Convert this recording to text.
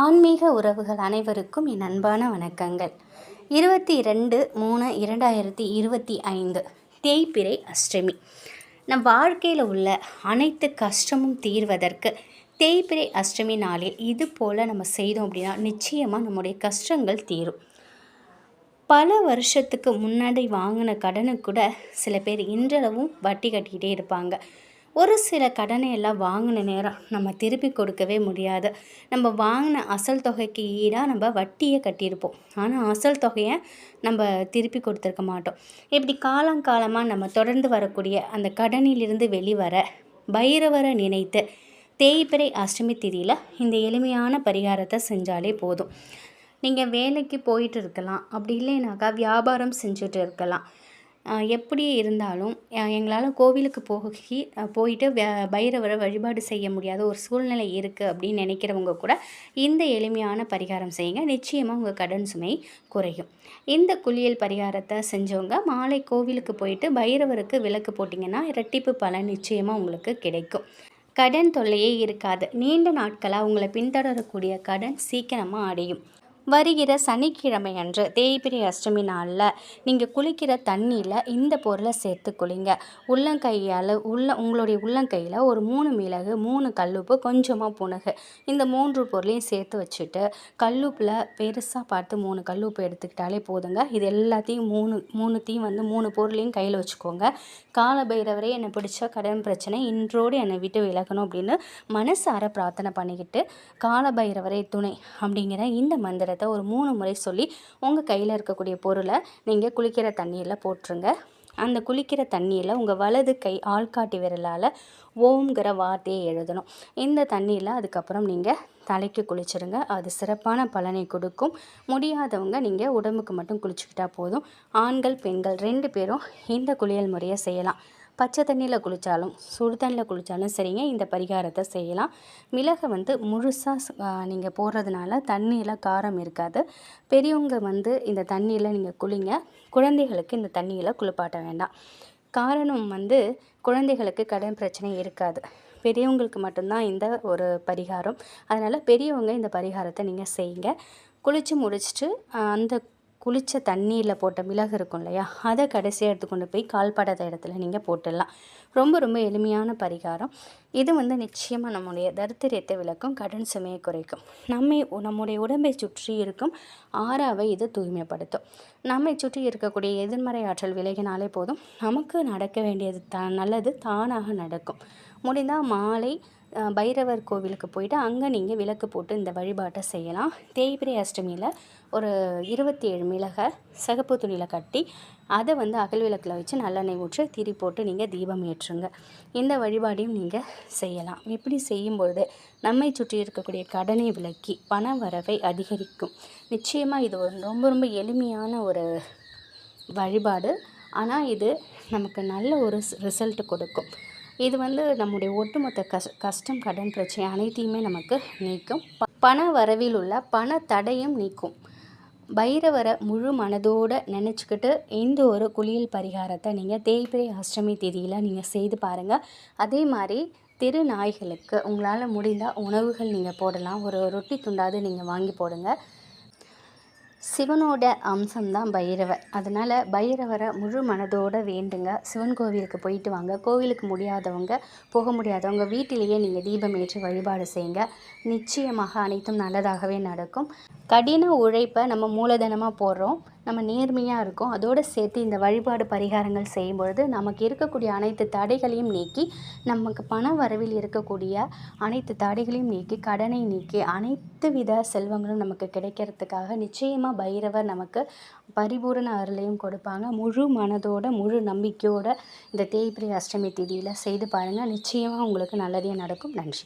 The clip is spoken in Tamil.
ஆன்மீக உறவுகள் அனைவருக்கும் என் அன்பான வணக்கங்கள். இருபத்தி ரெண்டு மூணு இரண்டாயிரத்தி இருபத்தி ஐந்து தேய்பிறை அஷ்டமி. நம் வாழ்க்கையில் உள்ள அனைத்து கஷ்டமும் தீர்வதற்கு தேய்பிறை அஷ்டமி நாளில் இது போல் நம்ம செய்தோம் அப்படின்னா நிச்சயமாக நம்முடைய கஷ்டங்கள் தீரும். பல வருஷத்துக்கு முன்னாடி வாங்கின கடனு கூட சில பேர் இன்றளவும் வட்டி கட்டிக்கிட்டே இருப்பாங்க. ஒரு சில கடனை எல்லாம் வாங்கின நேரம் நம்ம திருப்பி கொடுக்கவே முடியாது. நம்ம வாங்கின அசல் தொகைக்கு ஈடாக நம்ம வட்டியை கட்டியிருப்போம். ஆனால் அசல் தொகையை நம்ம திருப்பி கொடுத்துருக்க மாட்டோம். இப்படி காலங்காலமாக நம்ம தொடர்ந்து வரக்கூடிய அந்த கடனிலிருந்து வெளிவர பைரவரை நினைத்து தேய்பிறை அஷ்டமி திதியில் இந்த எளிமையான பரிகாரத்தை செஞ்சாலே போதும். நீங்கள் வேலைக்கு போயிட்டு இருக்கலாம். அப்படி இல்லைனாக்கா வியாபாரம் செஞ்சுட்டு இருக்கலாம். எப்படி இருந்தாலும் எங்களால் கோவிலுக்கு போகி போயிட்டு பைரவரை வழிபாடு செய்ய முடியாத ஒரு சூழ்நிலை இருக்குது அப்படின்னு நினைக்கிறவங்க கூட இந்த எளிமையான பரிகாரம் செய்யுங்க. நிச்சயமாக உங்கள் கடன் சுமை குறையும். இந்த குளியல் பரிகாரத்தை செஞ்சவங்க மாலை கோவிலுக்கு போயிட்டு பைரவருக்கு விளக்கு போட்டிங்கன்னா இரட்டிப்பு பலன் நிச்சயமாக உங்களுக்கு கிடைக்கும். கடன் தொல்லையே இருக்காது. நீண்ட நாட்களாக உங்களை பின்தொடரக்கூடிய கடன் சீக்கிரமாக அடையும். வருகிற சனிக்கிழமை அன்று தேய்பிரி அஷ்டமி நாளில் நீங்கள் குளிக்கிற தண்ணியில் இந்த பொருளை சேர்த்து குளிங்க. உள்ளங்கையால் உள்ள உங்களுடைய உள்ளங்கையில் ஒரு மூணு மிளகு மூணு கல்லுப்பு கொஞ்சமாக புனகு. இந்த மூன்று பொருளையும் சேர்த்து வச்சுட்டு கல்லுப்பில் பெருசாக பார்த்து மூணு கல்லுப்பு எடுத்துக்கிட்டாலே போதுங்க. இது எல்லாத்தையும் மூணு மூணுத்தையும் வந்து மூணு பொருளையும் கையில் வச்சுக்கோங்க. கால பைரவரே என்னை பிடிச்ச கடன் பிரச்சனை இன்றோடு என்னை விட்டு விலகணும் அப்படின்னு மனசார பிரார்த்தனை பண்ணிக்கிட்டு கால பைரவரே துணை அப்படிங்கிற இந்த மந்திர மந்திரத்தை ஒரு மூணு முறை சொல்லி உங்கள் கையில் இருக்கக்கூடிய பொருளை நீங்கள் குளிக்கிற தண்ணியில் போட்டுருங்க. அந்த குளிக்கிற தண்ணியில் உங்கள் வலது கை ஆள்காட்டி விரலால் ஓம்ங்கிற வார்த்தையை எழுதணும். இந்த தண்ணியில் அதுக்கப்புறம் நீங்கள் தலைக்கு குளிச்சிருங்க. அது சிறப்பான பலனை கொடுக்கும். முடியாதவங்க நீங்கள் உடம்புக்கு மட்டும் குளிச்சுக்கிட்டால் போதும். ஆண்கள் பெண்கள் ரெண்டு பேரும் இந்த குளியல் முறையை செய்யலாம். பச்சை தண்ணியில் குளித்தாலும் சுடு தண்ணியில் குளித்தாலும் சரிங்க இந்த பரிகாரத்தை செய்யலாம். மிளகை வந்து முழுசாக நீங்கள் போடுறதுனால தண்ணியில் காரம் இருக்காது. பெரியவங்க வந்து இந்த தண்ணியில் நீங்கள் குளிங்க. குழந்தைகளுக்கு இந்த தண்ணியில் குளிப்பாட்ட வேண்டாம். காரணம் வந்து குழந்தைகளுக்கு கடன் பிரச்சனை இருக்காது. பெரியவங்களுக்கு மட்டும்தான் இந்த ஒரு பரிகாரம். அதனால் பெரியவங்க இந்த பரிகாரத்தை நீங்கள் செய்யுங்க. குளித்து முடிச்சுட்டு அந்த குளித்த தண்ணியில் போட்ட மிளகு இருக்கும் இல்லையா? அதை கடைசியாக எடுத்து கொண்டு போய் கால்படாத இடத்துல நீங்கள் போட்டுடலாம். ரொம்ப ரொம்ப எளிமையான பரிகாரம். இது வந்து நிச்சயமாக நம்முடைய தரித்திரத்தை விளக்கும் கடன் சுமையை குறைக்கும். நம்மை நம்முடைய உடம்பை சுற்றி இருக்கும் ஆறாவை இது தூய்மைப்படுத்தும். நம்மை சுற்றி இருக்கக்கூடிய எதிர்மறை ஆற்றல் விலகினாலே போதும் நமக்கு நடக்க வேண்டியது த நல்லது தானாக நடக்கும். முடிந்தால் மாலை பைரவர் கோவிலுக்கு போயிட்டு அங்கே நீங்கள் விளக்கு போட்டு இந்த வழிபாட்டை செய்யலாம். தேய்பிரை அஷ்டமியில் ஒரு இருபத்தி ஏழு மிளகை சிகப்பு துணியில் கட்டி அதை வந்து அகல் விளக்கில் வச்சு நல்லெண்ணெய் ஊற்றி திரி போட்டு நீங்கள் தீபம் ஏற்றுங்க. இந்த வழிபாடையும் நீங்கள் செய்யலாம். இப்படி செய்யும்பொழுது நம்மை சுற்றி இருக்கக்கூடிய கடனை விலக்கி பண வரவை அதிகரிக்கும். நிச்சயமாக இது ஒரு ரொம்ப ரொம்ப எளிமையான ஒரு வழிபாடு. ஆனால் இது நமக்கு நல்ல ஒரு ரிசல்ட் கொடுக்கும். இது வந்து நம்முடைய ஒட்டுமொத்த கஷ் கஷ்டம் கடன் பிரச்சனை அனைத்தையுமே நமக்கு நீக்கும். பண வரவில் உள்ள பண தடையும் நீக்கும். பைரவரை முழு மனதோடு நினச்சிக்கிட்டு இந்த ஒரு குளியல் பரிகாரத்தை நீங்கள் தேய்பிரை அஷ்டமி தேதியில் நீங்கள் செய்து பாருங்கள் அதே மாதிரி தெரு நாய்களுக்கு உங்களால் முடிந்தால் உணவுகள் நீங்கள் போடலாம். ஒரு ரொட்டி துண்டாவது நீங்கள் வாங்கி போடுங்க. சிவனோட அம்சம்தான் பைரவர். அதனால் பைரவரை முழு மனதோடு வேண்டுங்க. சிவன் கோவிலுக்கு போயிட்டு வாங்க. கோவிலுக்கு முடியாதவங்க போக முடியாதவங்க வீட்டிலேயே நீங்கள் தீபம் ஏற்றி வழிபாடு செய்யுங்க. நிச்சயமாக அனைத்தும் நல்லதாகவே நடக்கும். கடின உழைப்பை நம்ம மூலதனமாக போடுறோம். நம்ம நேர்மையாக இருக்கோம். அதோடு சேர்த்து இந்த வழிபாடு பரிகாரங்கள் செய்யும்பொழுது நமக்கு இருக்கக்கூடிய அனைத்து தடைகளையும் நீக்கி நமக்கு பண வரவில் இருக்கக்கூடிய அனைத்து தடைகளையும் நீக்கி கடனை நீக்கி அனைத்து வித செல்வங்களும் நமக்கு கிடைக்கிறதுக்காக நிச்சயமாக பைரவர் நமக்கு பரிபூரண அருளையும் கொடுப்பாங்க. முழு மனதோட முழு நம்பிக்கையோட இந்த தேய்பிரி அஷ்டமி திதியில் செய்து பாருங்கள் நிச்சயமாக உங்களுக்கு நல்லதே நடக்கும். நன்றி.